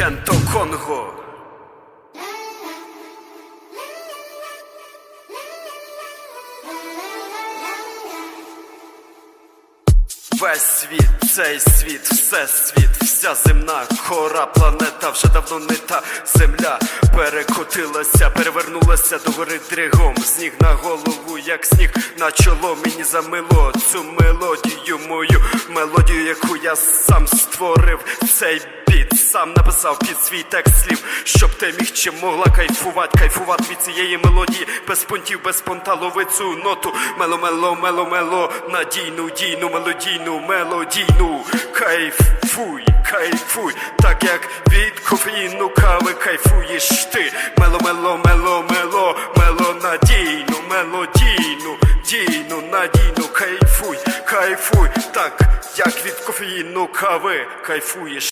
Кенто Конго. Весь світ, цей світ, все світ, вся земна кора, планета вже давно не та земля перекотилася, перевернулася до гори дригом, з ніг на голову, як сніг на чоло мені замило цю мелодію, мою мелодію, яку я сам створив. Цей сам написав під свій текст слів, щоб ти міг чи могла кайфувати, кайфувати від цієї мелодії, без понтів, без понта лови цю ноту. Мело, мело, мело, мело, надійну, дійну, мелодійну, мелодійну. Кайфуй, кайфуй, так як від кофеїну кави кайфуєш ти. Мело, мело, мело, мело, мело, надійну, мелодійну, дійну, надійну, кайфуй, кайфуй, так як від кофеїну кави кайфуєш.